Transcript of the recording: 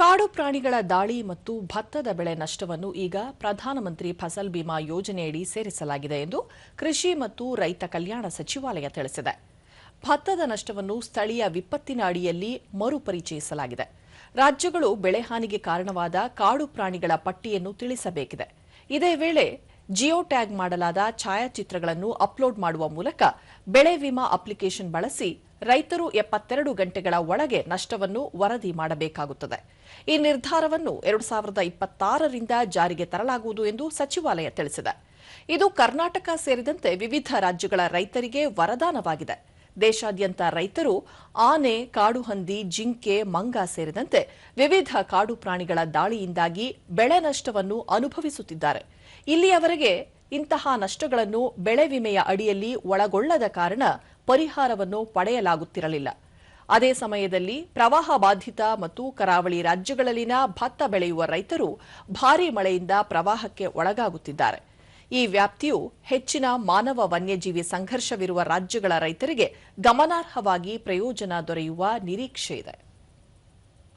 ಕಾಡು ಪ್ರಾಣಿಗಳ ದಾಳಿ ಮತ್ತು ಭತ್ತದ ಬೆಳೆ ನಷ್ಟವನ್ನು ಈಗ ಪ್ರಧಾನಮಂತ್ರಿ ಫಸಲ್ ಬಿಮಾ ಯೋಜನೆಯಡಿ ಸೇರಿಸಲಾಗಿದೆ ಎಂದು ಕೃಷಿ ಮತ್ತು ರೈತ ಕಲ್ಯಾಣ ಸಚಿವಾಲಯ ತಿಳಿಸಿದೆ. ಭತ್ತದ ನಷ್ಟವನ್ನು ಸ್ಥಳೀಯ ವಿಪತ್ತಿನ ಅಡಿಯಲ್ಲಿ ಮರುಪರಿಚಯಿಸಲಾಗಿದೆ. ರಾಜ್ಯಗಳು ಬೆಳೆ ಹಾನಿಗೆ ಕಾರಣವಾದ ಕಾಡು ಪ್ರಾಣಿಗಳ ಪಟ್ಟಿಯನ್ನು ತಿಳಿಸಬೇಕಿದೆ. ಇದೇ ವೇಳೆ ಜಿಯೋ ಟ್ಯಾಗ್ ಮಾಡಲಾದ ಛಾಯಾಚಿತ್ರಗಳನ್ನು ಅಪ್ಲೋಡ್ ಮಾಡುವ ಮೂಲಕ ಬೆಳೆ ವಿಮಾ ಅಪ್ಲಿಕೇಶನ್ ಬಳಸಿ ರೈತರು ಎಪ್ಪತ್ತೆರಡು ಗಂಟೆಗಳ ಒಳಗೆ ನಷ್ಟವನ್ನು ವರದಿ ಮಾಡಬೇಕಾಗುತ್ತದೆ. ಈ ನಿರ್ಧಾರವನ್ನು ಎರಡು ಸಾವಿರದ ಇಪ್ಪತ್ತಾರರಿಂದ ಜಾರಿಗೆ ತರಲಾಗುವುದು ಎಂದು ಸಚಿವಾಲಯ ತಿಳಿಸಿದೆ. ಇದು ಕರ್ನಾಟಕ ಸೇರಿದಂತೆ ವಿವಿಧ ರಾಜ್ಯಗಳ ರೈತರಿಗೆ ವರದಾನವಾಗಿದೆ. ದೇಶಾದ್ಯಂತ ರೈತರು ಆನೆ ಕಾಡುಹಂದಿ ಜಿಂಕೆ, ಮಂಗ ಸೇರಿದಂತೆ ವಿವಿಧ ಕಾಡು ಪ್ರಾಣಿಗಳ ದಾಳಿಯಿಂದಾಗಿ ಬೆಳೆ ನಷ್ಟವನ್ನು ಅನುಭವಿಸುತ್ತಿದ್ದಾರೆ. ಇಲ್ಲಿಯವರೆಗೆ ಇಂತಹ ನಷ್ಟಗಳನ್ನು ಬೆಳೆ ವಿಮೆಯ ಅಡಿಯಲ್ಲಿ ಒಳಗೊಳ್ಳದ ಕಾರಣ ಪರಿಹಾರವನ್ನು ಪಡೆಯಲಾಗುತ್ತಿರಲಿಲ್ಲ. ಅದೇ ಸಮಯದಲ್ಲಿ ಪ್ರವಾಹ ಬಾಧಿತ ಮತ್ತು ಕರಾವಳಿ ರಾಜ್ಯಗಳಲ್ಲಿನ ಭತ್ತ ಬೆಳೆಯುವ ರೈತರು ಭಾರೀ ಮಳೆಯಿಂದ ಪ್ರವಾಹಕ್ಕೆ ಒಳಗಾಗುತ್ತಿದ್ದಾರೆ. ಈ ವ್ಯಾಪ್ತಿಯು ಹೆಚ್ಚಿನ ಮಾನವ ವನ್ಯಜೀವಿ ಸಂಘರ್ಷವಿರುವ ರಾಜ್ಯಗಳ ರೈತರಿಗೆ ಗಮನಾರ್ಹವಾಗಿ ಪ್ರಯೋಜನ ದೊರೆಯುವ ನಿರೀಕ್ಷೆ ಇದೆ.